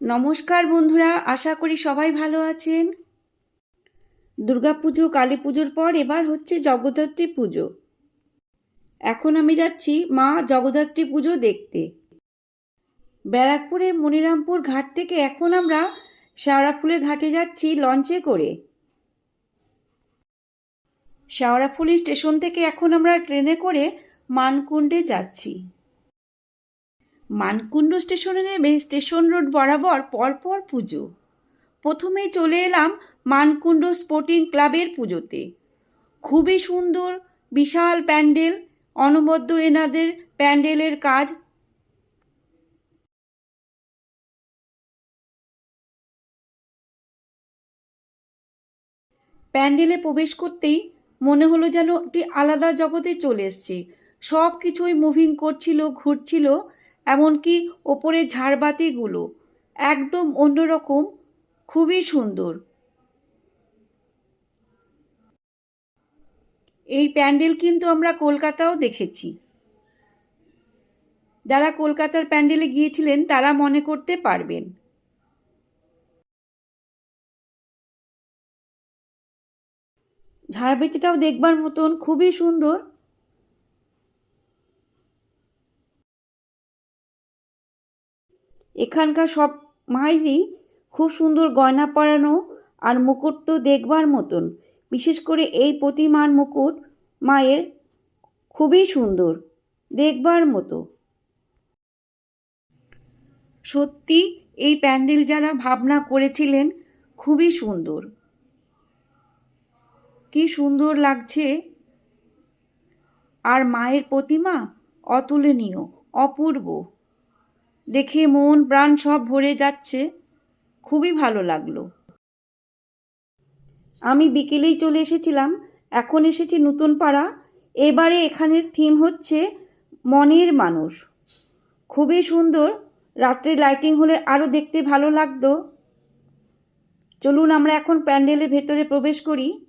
নমস্কার বন্ধুরা, আশা করি সবাই ভালো আছেন। দুর্গাপুজো কালী পুজোর পর এবার হচ্ছে জগদ্ধাত্রী পুজো। এখন আমি যাচ্ছি মা জগদ্ধাত্রী পুজো দেখতে। ব্যারাকপুরের মনিরামপুর ঘাট থেকে এখন আমরা শেওড়াফুলের ঘাটে যাচ্ছি লঞ্চে করে। শেওড়াফুলি স্টেশন থেকে এখন আমরা ট্রেনে করে মানকুণ্ডে যাচ্ছি। মানকুণ্ড স্টেশনে নেমে স্টেশন রোড বরাবর পরপর পুজো। প্রথমে চলে এলাম মানকুণ্ড স্পোর্টিং ক্লাবের পুজোতে। খুবই সুন্দর, বিশাল প্যান্ডেল, অনবদ্য এনাদের প্যান্ডেলের কাজ। প্যান্ডেলে প্রবেশ করতেই মনে হলো যেন একটি আলাদা জগতে চলে এসছি। সব কিছুই মুভিং করছিল, ঘুরছিল এমনকি ওপরে ঝাড়বাতিগুলো একদম অন্যরকম, খুবই সুন্দর। এই প্যান্ডেল কিন্তু আমরা কলকাতাও দেখেছি। যারা কলকাতার প্যান্ডেলে গিয়েছিলেন, তারা মনে করতে পারবেন। ঝাড়বাতিটাও দেখবার মতন খুবই সুন্দর। এখানকার সব মায়েরই খুব সুন্দর গয়না পরানো আর মুকুট তো দেখবার মতন। বিশেষ করে এই প্রতিমার মুকুট মায়ের খুবই সুন্দর, দেখবার মতো। সত্যি এই প্যান্ডেল যারা ভাবনা করেছিলেন, খুবই সুন্দর। কি সুন্দর লাগছে। আর মায়ের প্রতিমা অতুলনীয়, অপূর্ব। দেখে মন প্রাণ সব ভরে যাচ্ছে। খুবই ভালো লাগল। আমি বিকেলেই চলে এসেছিলাম। এখন এসেছি নতুন পাড়া এবারে এখানের থিম হচ্ছে মনের মানুষ। খুবই সুন্দর। রাত্রে লাইটিং হলে আরও দেখতে ভালো লাগতো। চলুন আমরা এখন প্যান্ডেলের ভেতরে প্রবেশ করি।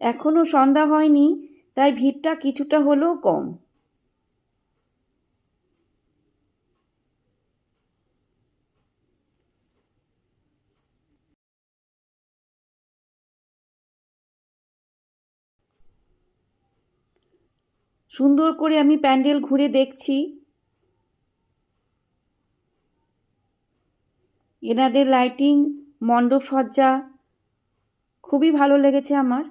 এখনও সন্ধ্যা হয়নি, তাই ভিড়টা কিছুটা হলেও কম। সুন্দর করে আমি প্যান্ডেল ঘুরে দেখছি। এনাদের লাইটিং মণ্ডপ সজ্জা খুবই ভালো লেগেছে আমার।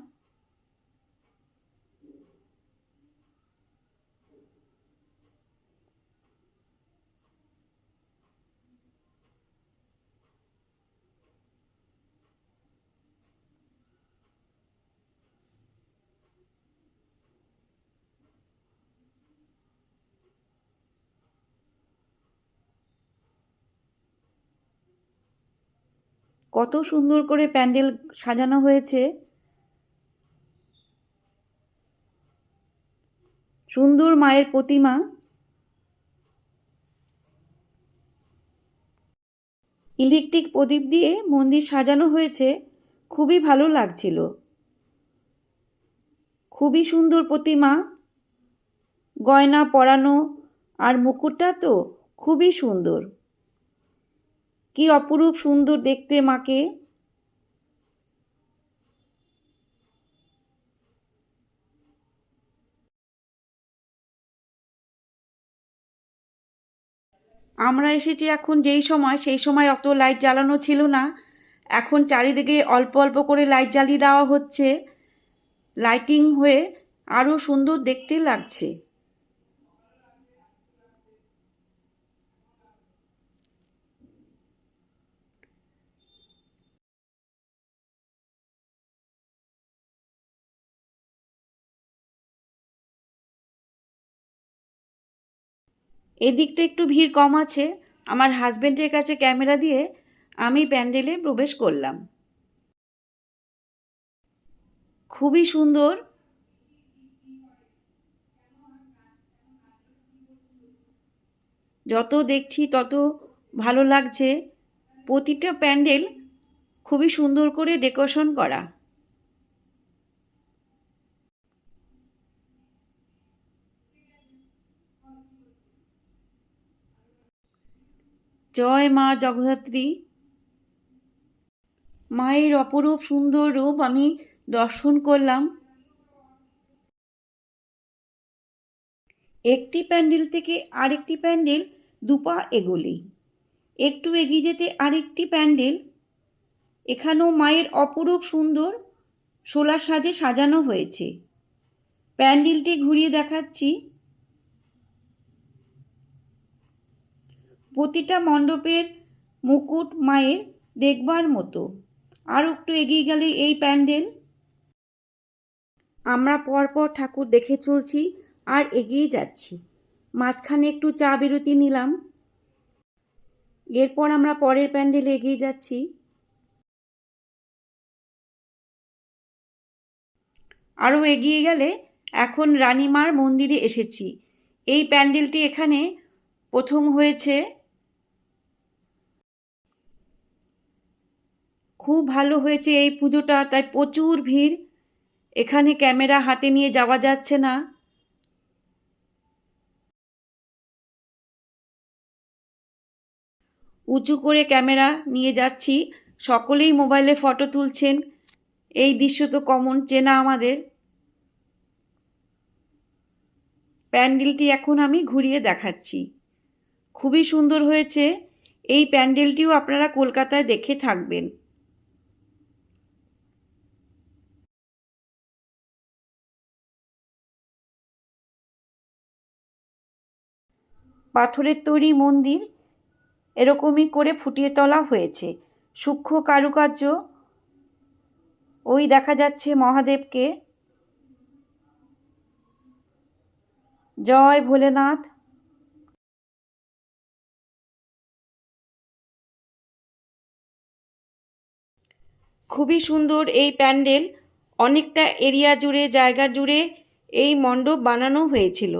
কত সুন্দর করে প্যান্ডেল সাজানো হয়েছে। সুন্দর মায়ের প্রতিমা। ইলেকট্রিক প্রদীপ দিয়ে মন্দির সাজানো হয়েছে। খুবই ভালো লাগছিল। খুবই সুন্দর প্রতিমা। গয়না পরানো আর মুকুটটা তো খুবই সুন্দর। কি অপরূপ সুন্দর দেখতে মাকে। আমরা এসেছি এখন যেই সময়, সেই সময় অত লাইট জ্বালানো ছিল না। এখন চারিদিকে অল্প অল্প করে লাইট জ্বালিয়ে দেওয়া হচ্ছে। লাইটিং হয়ে আরও সুন্দর দেখতে লাগছে। এদিকটা একটু ভিড় কম আছে। আমার হাজব্যান্ডের কাছে ক্যামেরা দিয়ে আমি প্যান্ডেলে প্রবেশ করলাম। খুবই সুন্দর। যত দেখছি তত ভালো লাগছে। প্রতিটা প্যান্ডেল খুবই সুন্দর করে ডেকোরেশন করা। জয় মা জগদ্ধাত্রী মায়ের অপরূপ সুন্দর রূপ আমি দর্শন করলাম। একটি প্যান্ডেল থেকে আরেকটি প্যান্ডেল দুপা এগোলেই একটু এগিয়ে যেতে আরেকটি প্যান্ডেল। এখানেও মায়ের অপরূপ সুন্দর সোলার সাজে সাজানো হয়েছে। প্যান্ডেলটি ঘুরিয়ে দেখাচ্ছি। প্রতিটা মণ্ডপের মুকুট মায়ের দেখবার মতো। আরও একটু এগিয়ে গেলে এই প্যান্ডেল। আমরা পরপর ঠাকুর দেখে চলছি আর এগিয়ে যাচ্ছি। মাঝখানে একটু চা বিরতি নিলাম। এরপর আমরা পরের প্যান্ডেলে এগিয়ে যাচ্ছি। আরও এগিয়ে গেলে এখন রানীমার মন্দিরে এসেছি। এই প্যান্ডেলটি এখানে প্রথম হয়েছে খুব ভালো হয়েছে এই পুজোটা, তাই প্রচুর ভিড়। এখানে ক্যামেরা হাতে নিয়ে যাওয়া যাচ্ছে না। উঁচু করে ক্যামেরা নিয়ে যাচ্ছি। সকলেই মোবাইলে ফটো তুলছেন। এই দৃশ্য তো কমন, চেনা আমাদের। প্যান্ডেলটি এখন আমি ঘুরিয়ে দেখাচ্ছি। খুবই সুন্দর হয়েছে। এই প্যান্ডেলটিও আপনারা কলকাতায় দেখে থাকবেন। পাথরের তৈরি মন্দির এরকমই করে ফুটিয়ে তোলা হয়েছে। সূক্ষ্ম কারুকার্য ওই দেখা যাচ্ছে মহাদেবকে। জয় ভোলেনাথ। খুবই সুন্দর এই প্যান্ডেল। অনেকটা এরিয়া জুড়ে, জায়গা জুড়ে এই মণ্ডপ বানানো হয়েছিল।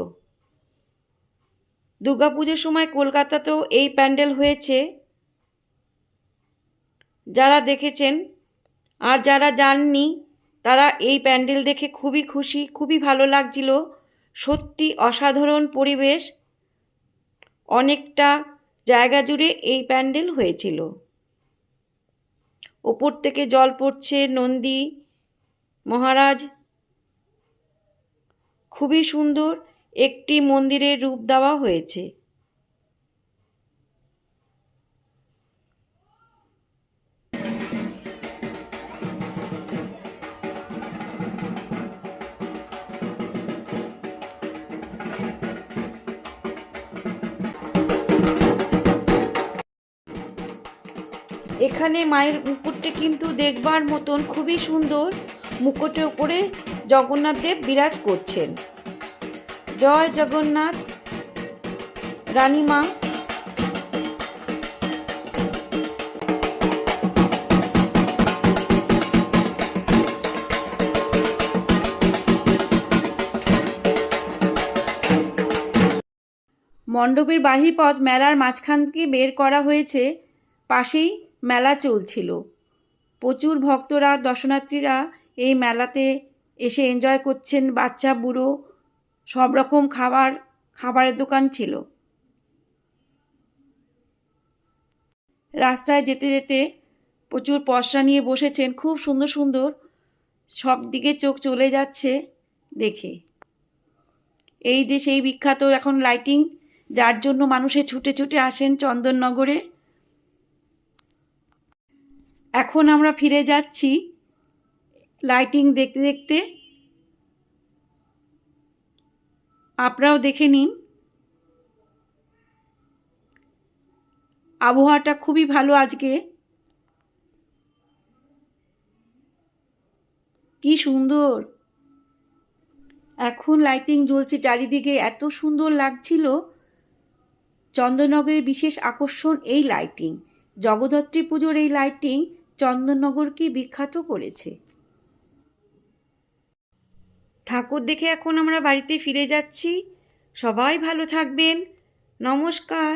দুর্গাপুজোর সময় কলকাতাতেও এই প্যান্ডেল হয়েছে। যারা দেখেছেন আর যারা যাননি তারা এই প্যান্ডেল দেখে খুবই খুশি, খুবই ভালো লাগছিল। সত্যি অসাধারণ পরিবেশ, অনেকটা জায়গা জুড়ে এই প্যান্ডেল হয়েছিল। ওপর থেকে জল পড়ছে, নন্দী, মহারাজ, খুবই সুন্দর। একটি মন্দিরের রূপ দেওয়া হয়েছে। এখানে মায়ের মুকুটটি কিন্তু দেখবার মতন খুবই সুন্দর। মুকুটের উপরে জগন্নাথ দেব বিরাজ করছেন। জয় জগন্নাথ রানীমা মণ্ডপের বাহির পথ মেলার মাঝখান থেকে বের করা হয়েছে। পাশেই মেলা চলছিল। প্রচুর ভক্তরা, দর্শনার্থীরা এই মেলাতে এসে এনজয় করছেন বাচ্চা, বুড়ো সব রকম খাবার, খাবারের দোকান ছিল। রাস্তায় যেতে যেতে প্রচুর পশরা নিয়ে বসেছেন, খুব সুন্দর সুন্দর। সব দিকে চোখ চলে যাচ্ছে দেখে। এই যে সেই বিখ্যাত এখন লাইটিং যার জন্য মানুষে ছুটে ছুটে আসেন চন্দননগরে। এখন আমরা ফিরে যাচ্ছি লাইটিং দেখতে দেখতে। আপনারাও দেখে নিন। আবহাওয়াটা খুবই ভালো আজকে। কি সুন্দর। এখন লাইটিং জ্বলছে চারিদিকে, এত সুন্দর লাগছিল। চন্দননগরের বিশেষ আকর্ষণ এই লাইটিং জগদ্ধাত্রী পুজোর এই লাইটিং চন্দননগরকে বিখ্যাত করেছে। ঠাকুর দেখে এখন আমরা বাড়িতে ফিরে যাচ্ছি। সবাই ভালো থাকবেন। নমস্কার।